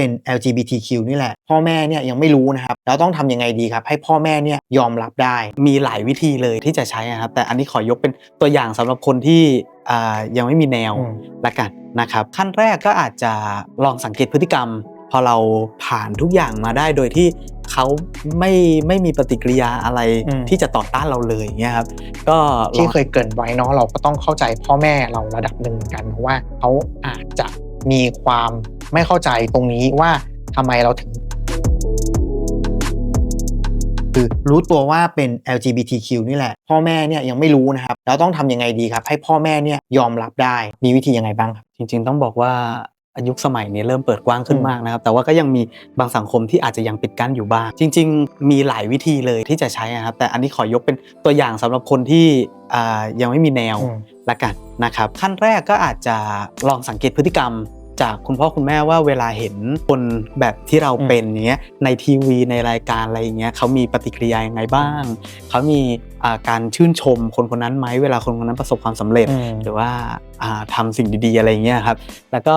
เป็น LGBTQ นี่แหละ พ่อแม่เนี่ยยังไม่รู้นะครับ แล้วต้องทำยังไงดีครับ ให้พ่อแม่เนี่ยยอมรับได้ มีหลายวิธีเลยที่จะใช้นะครับ แต่อันนี้ขอยกเป็นตัวอย่างสำหรับคนที่อ่ายังไม่มีแนวอืมละกันนะครับ ขั้นแรกก็อาจจะลองสังเกตพฤติกรรม พอเราผ่านทุกอย่างมาได้โดยที่เขาไม่ไม่มีปฏิกิริยาอะไรอืมที่จะต่อต้านเราเลยอย่างเงี้ยครับก็ลที่องเคยเกรินไว้เนาะเราก็ต้องเข้าใจพ่อแม่เราระดับหนึ่งเหมือนกันเพราะว่าเขาอาจจะมีความ ไม่เข้าใจตรงนี้ว่าทำไมเราถึง คือรู้ตัวว่าเป็น LGBTQ นี่แหละ พ่อแม่เนี่ยยังไม่รู้นะครับ แล้วต้องทำยังไงดีครับ ให้พ่อแม่เนี่ยยอมรับได้มีวิธียังไงบ้างครับ จริง ๆ ต้องบอกว่ายุคสมัยนี้เริ่มเปิดกว้างขึ้นอืมมากนะครับ แต่ว่าก็ยังมีบางสังคมที่อาจจะยังปิดกั้นอยู่บ้าง จริง ๆ มีหลายวิธีเลยที่จะใช้นะครับ แต่อันนี้ขอยกเป็นตัวอย่างสำหรับคนที่อ่ายังไม่มีแนวอืมละกันนะครับ ขั้นแรกก็อาจจะลองสังเกตพฤติกรรม จากคุณพ่อคุณแม่ว่าเวลาเห็นคนแบบที่เราอืมเป็นอย่างเงี้ยในทีวีในรายการอะไรอย่างเงี้ยเขามีปฏิกิริยายังไงบ้าง เขามีอ่าการชื่นชมคนคนนั้นไหมเวลาคนคนนั้นประสบความสำเร็จอืมหรือว่าอ่าทำสิ่งดีๆอะไรเงี้ยครับแล้วก็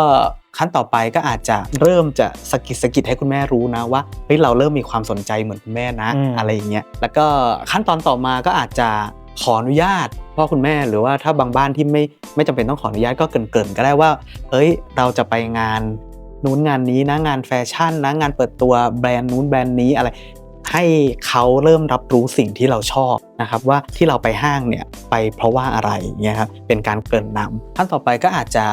ขั้นต่อไปก็อาจจะเริ่มจะสะกิดสะกิดให้คุณแม่รู้นะว่าเฮ้ยเราเริ่มมีความสนใจเหมือนคุณแม่นะอืมอะไรอย่างเงี้ยแล้วก็ขั้นตอนต่อมาก็อาจจะ ขออนุญาตพ่อคุณแม่หรือว่าถ้าบางบ้านที่ไม่ไม่จำเป็นต้องขออนุญาตก็เกรินๆก็ได้ว่าเฮ้ยเราจะไปงานนู้นงานนี้นะงานแฟชั่นนะงานเปิดตัวแบรนด์นู้นแบรนด์นี้อะไร ให้เขาเริ่มรับรู้สิ่งที่เราชอบนะครับว่าที่เราไปห้างเนี่ยไปเพราะว่าอะไรอย่างเงี้ยครับเป็นการเกริ่นนำขั้นต่อไปก็อาจจะ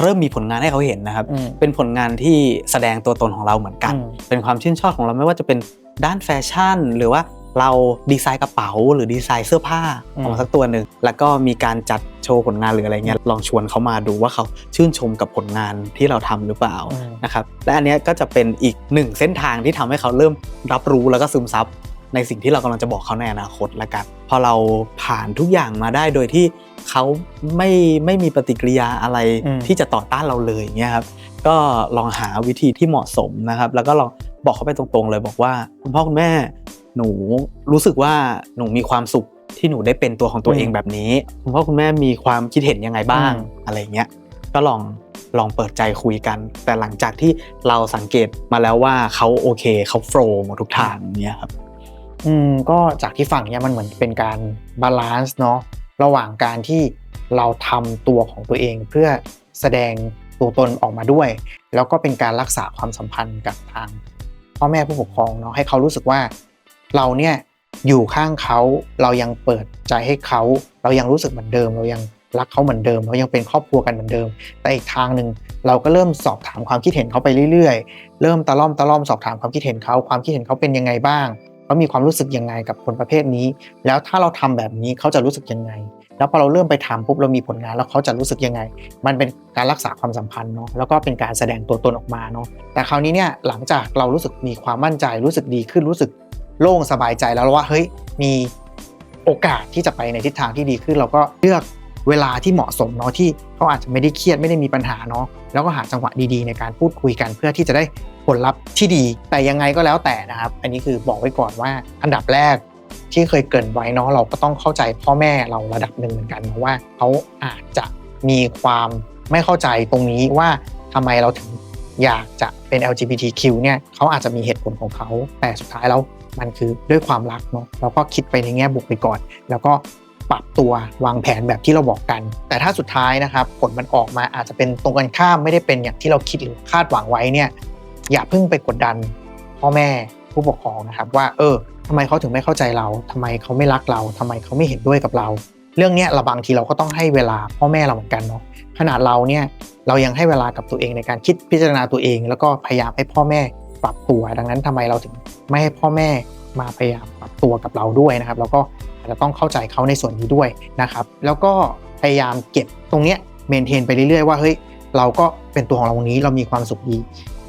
เริ่มมีผลงานให้เขาเห็นนะครับอืมเป็นผลงานที่แสดงตัวตนของเราเหมือนกันอืมเป็นความชื่นชอบของเราไม่ว่าจะเป็นด้านแฟชั่น หรือว่า เราดีไซน์กระเป๋าหรือดีไซน์เสื้อผ้าอืมออกมาสักตัวหนึ่งแล้วก็มีการจัดโชว์ผลงานหรืออะไรเงี้ยลองชวนเขามาดูว่าเขาชื่นชมกับผลงานที่เราทำหรือเปล่าอืมนะครับและอันเนี้ยก็จะเป็นอีกหนึ่งเส้นทางที่ทำให้เขาเริ่มรับรู้แล้วก็ซึมซับในสิ่งที่เรากำลังจะบอกเขาในอนาคตละกันพอเราผ่านทุกอย่างมาได้โดยที่เขาไม่ไม่มีปฏิกิริยาอะไรอืมที่จะต่อต้านเราเลยอย่างเงี้ยครับก็ลองหาวิธีที่เหมาะสมนะครับ แล้วก็ลองบอกเขาไปตรงๆเลยบอกว่า คุณพ่อคุณแม่ หนูรู้สึกว่าหนูมีความสุขที่หนูได้เป็นตัวของตัวเองแบบนี้คุณพ่อคุณแม่มีความคิดเห็นยังไงบ้างอืมอะไรเงี้ยก็ลองลองเปิดใจคุยกัน แต่หลังจากที่เราสังเกตมาแล้วว่าเขาโอเคเขาโฟล์หมดทุกทางอย่างเงี้ยครับอืมก็จากที่ฟังเนี่ยมันเหมือนเป็นการบาลานซ์เนาะระหว่างการที่เราทำตัวของตัวเองเพื่อแสดงตัวตนออกมาด้วย แล้วก็เป็นการรักษาความสัมพันธ์กับทางพ่อแม่ผู้ปกครองเนาะให้เขารู้สึกว่า เราเนี่ยอยู่ข้างเขาเรายังเปิดใจให้เขาเรายังรู้สึกเหมือนเดิม เรายังรักเขาเหมือนเดิม เรายังเป็นครอบครัวกันเหมือนเดิม แต่อีกทางหนึ่งเราก็เริ่มสอบถามความคิดเห็นเขาไปเรื่อยๆ เริ่มตะล่อมตะล่อมสอบถามความคิดเห็นเขาความคิดเห็นเขาเป็นยังไงบ้างเขามีความรู้สึกยังไงกับคนประเภทนี้ แล้วถ้าเราทำแบบนี้เขาจะรู้สึกยังไง แล้วพอเราเริ่มไปทำปุ๊บเรามีผลงานแล้วเขาจะรู้สึกยังไง มันเป็นการรักษาความสัมพันธ์เนาะแล้วก็เป็นการแสดงตัวตนออกมาเนาะแต่คราวนี้เนี่ยหลังจากเรารู้สึกมีความมั่นใจรู้สึกดีขึ้นรู้สึก โล่งสบายใจแล้วว่าเฮ้ยมีโอกาสที่จะไปในทิศทางที่ดีขึ้น เราก็เลือกเวลาที่เหมาะสมเนาะที่เขาอาจจะไม่ได้เครียดไม่ได้มีปัญหาเนาะแล้วก็หาจังหวะดีๆ ในการพูดคุยกันเพื่อที่จะได้ผลลัพธ์ที่ดี แต่ยังไงก็แล้วแต่นะครับ อันนี้คือบอกไว้ก่อนว่าอันดับแรกที่เคยเกินไว้เนาะเราก็ต้องเข้าใจพ่อแม่เราระดับหนึ่งเหมือนกันเพราะว่าเขาอาจจะมีความไม่เข้าใจตรงนี้ว่าทำไมเราถึงอยากจะเป็น LGBTQ เนี่ยเขาอาจจะมีเหตุผลของเขา แต่สุดท้ายแล้ว มันคือด้วยความรักเนาะเราก็คิดไปในแง่บวกไปก่อน แล้วก็ปรับตัววางแผนแบบที่เราบอกกัน แต่ถ้าสุดท้ายนะครับผลมันออกมาอาจจะเป็นตรงกันข้ามไม่ได้เป็นอย่างที่เราคิดหรือคาดหวังไว้เนี่ยอย่าเพิ่งไปกดดันพ่อแม่ผู้ปกครองนะครับว่าเออทำไมเขาถึงไม่เข้าใจเราทำไมเขาไม่รักเราทำไมเขาไม่เห็นด้วยกับเรา เรื่องนี้เราบางทีเราก็ต้องให้เวลาพ่อแม่เราเหมือนกันเนาะขนาดเราเนี่ยเรายังให้เวลากับตัวเองในการคิดพิจารณาตัวเอง แล้วก็พยายามให้พ่อแม่ ปรับตัว ดังนั้นทำไมเราถึงไม่ให้พ่อแม่มาพยายามปรับตัวกับเราด้วยนะครับ แล้วก็อาจจะต้องเข้าใจเขาในส่วนนี้ด้วยนะครับ แล้วก็พยายามเก็บตรงเนี้ยเมนเทนไปเรื่อยๆว่าเฮ้ยเราก็เป็นตัวของเราตรงนี้เรามีความสุขดี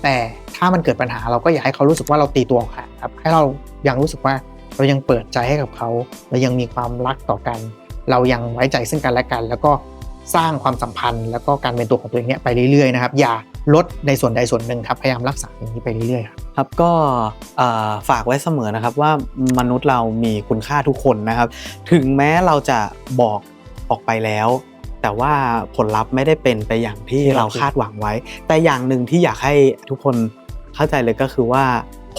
แต่ถ้ามันเกิดปัญหาเราก็อยากให้เขารู้สึกว่าเราตีตัวออกห่างครับให้เรายังรู้สึกว่าเรายังเปิดใจให้กับเขา เรายังมีความรักต่อกัน เรายังไว้ใจซึ่งกันและกัน แล้วก็สร้างความสัมพันธ์ แล้วก็การเป็นตัวของตัวเองเนี่ยไปเรื่อยๆนะครับ อย่า ลดในส่วนใดส่วนหนึ่งครับพยายามรักษาอย่างนี้ไปเรื่อยๆครับครับก็ฝากไว้เสมอนะครับว่ามนุษย์เรามีคุณค่าทุกคนนะครับ ถึงแม้เราจะบอกออกไปแล้ว แต่ว่าผลลัพธ์ไม่ได้เป็นไปอย่างที่เราคาดหวังไว้ แต่อย่างหนึ่งที่อยากให้ทุกคนเข้าใจเลยก็คือว่า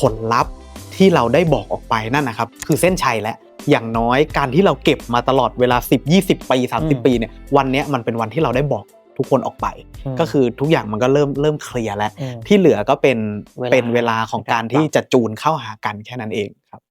ผลลัพธ์ที่เราได้บอกออกไปนั่นนะครับ คือเส้นชัยและอย่างน้อยการที่เราเก็บมาตลอดเวลา 10 20 ปีอืม30 ปีเนี่ยวันนี้มันเป็นวันที่เราได้บอก ทุกคนออกไปมก็คือทุกอย่างมันก็เริ่มเริ่มเคลียร์แล้วมที่เหลือก็เป็นเวลาเป็นเวลาของการในการปรับที่จะจูนเข้าหากันแค่นั้นเองครับ